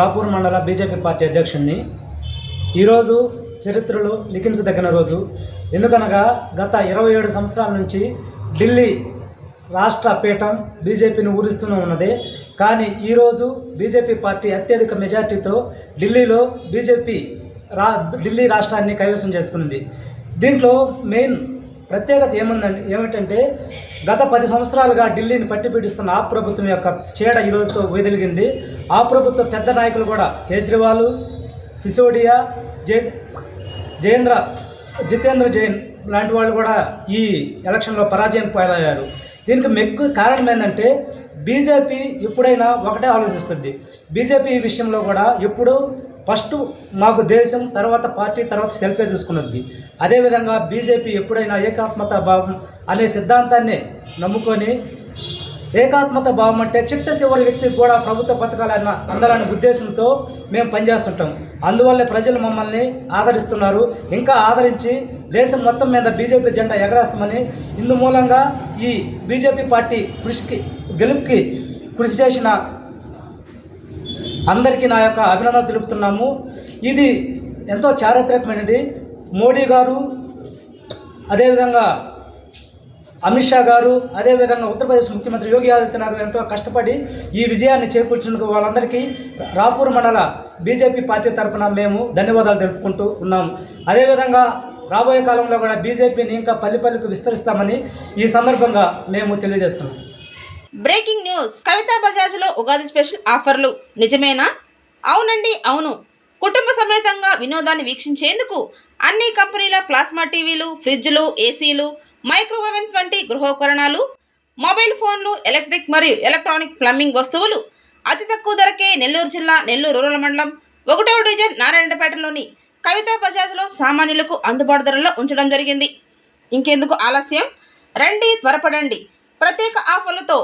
రాపూర్ మండల BJP party అధ్యక్షుడిని ఈరోజు చరిత్రలో లిఖించదగిన రోజు. ఎందుకనగా గత ఇరవై ఏడు సంవత్సరాల నుంచి ఢిల్లీ రాష్ట్ర పీఠం బీజేపీని ఊరిస్తూనే ఉన్నది. కానీ ఈరోజు బీజేపీ పార్టీ అత్యధిక మెజార్టీతో ఢిల్లీలో బీజేపీ రా ఢిల్లీ రాష్ట్రాన్ని కైవసం చేసుకుంది దీంట్లో మెయిన్ ప్రత్యేకత ఏముందండి ఏమిటంటే గత పది సంవత్సరాలుగా ఢిల్లీని పట్టిపీడిస్తున్న ఆ ప్రభుత్వం యొక్క చీడ ఈరోజుతో రోజుతో వెదిలిగింది. ఆ ప్రభుత్వ పెద్ద నాయకులు కూడా కేజ్రీవాల్ సిసోడియా జే జయేంద్ర జితేంద్ర జైన్ లాంటి వాళ్ళు కూడా ఈ ఎలక్షన్లో పరాజయం పాలయ్యారు. దీనికి మెక్కు కారణం ఏంటంటే బీజేపీ ఎప్పుడైనా ఒకటే ఆలోచిస్తుంది. బీజేపీ విషయంలో కూడా ఎప్పుడు ఫస్ట్ మాకు దేశం తర్వాత పార్టీ తర్వాత సెల్ఫే చూసుకున్నది. అదేవిధంగా బీజేపీ ఎప్పుడైనా ఏకాత్మత భావం అనే సిద్ధాంతాన్ని నమ్ముకొని ఏకాత్మత భావం అంటే చిట్ట చివరి వ్యక్తికి కూడా ప్రభుత్వ పథకాలన్న అందాలనే ఉద్దేశంతో మేము పనిచేస్తుంటాం. అందువల్లే ప్రజలు మమ్మల్ని ఆదరిస్తున్నారు. ఇంకా ఆదరించి దేశం మొత్తం మీద బీజేపీ జెండా ఎగరేస్తామని ఇందు మూలంగా ఈ బీజేపీ పార్టీ కృషికి గెలుపుకి కృషి చేసిన అందరికీ నా యొక్క అభినందనలు తెలుపుతున్నాము. ఇది ఎంతో చారిత్రకమైనది మోడీ గారు అదేవిధంగా అమిత్ షా గారు అదేవిధంగా ఉత్తరప్రదేశ్ ముఖ్యమంత్రి యోగి ఆదిత్యనాథ్ ఎంతో కష్టపడి ఈ విజయాన్ని చేకూర్చినందుకు వాళ్ళందరికీ రాపూర్ మండల బీజేపీ పార్టీ తరఫున మేము ధన్యవాదాలు తెలుపుకుంటూ ఉన్నాము అదేవిధంగా రాబోయే కాలంలో కూడా బీజేపీని ఇంకా పల్లెపల్లికి విస్తరిస్తామని ఈ సందర్భంగా మేము తెలియజేస్తున్నాం. Breaking news. కవితా బజాజ్లో ఉగాది స్పెషల్ ఆఫర్లు. నిజమేనా? అవునండి అవును. కుటుంబ సమేతంగా వినోదాన్ని వీక్షించేందుకు అన్ని కంపెనీల ప్లాస్మా టీవీలు ఫ్రిడ్జ్లు ఏసీలు మైక్రోవేవెన్స్ వంటి గృహోపకరణాలు మొబైల్ ఫోన్లు ఎలక్ట్రిక్ మరియు ఎలక్ట్రానిక్ ప్లంబింగ్ వస్తువులు అతి తక్కువ ధరకే నెల్లూరు జిల్లా నెల్లూరు రూరల్ మండలం ఒకటవ డివిజన్ నారాయణపేటలోని కవితా బజాజ్లో సామాన్యులకు అందుబాటు ధరలో ఉంచడం జరిగింది. ఇంకెందుకు ఆలస్యం? రండి త్వరపడండి. ప్రత్యేక ఆఫర్లతో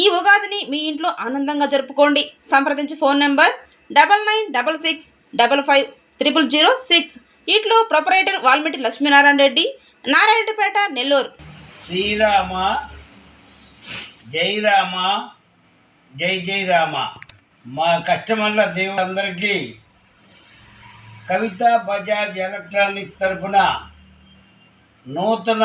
ఈ ఉగాదిని మీ ఇంట్లో ఆనందంగా జరుపుకోండి. సంప్రదించి phone number double nine double six double five triple zero six. ఇట్లో ప్రొపరేటర్ వాల్మీటి లక్ష్మీనారాయణ రెడ్డి నారాయణపేట నెల్లూరు. శ్రీరామ జై రామ జై జై రామ మా కస్టమర్ల దేవులందరికీ కవిత బజాజ్ ఎలక్ట్రానిక్ తరఫున నూతన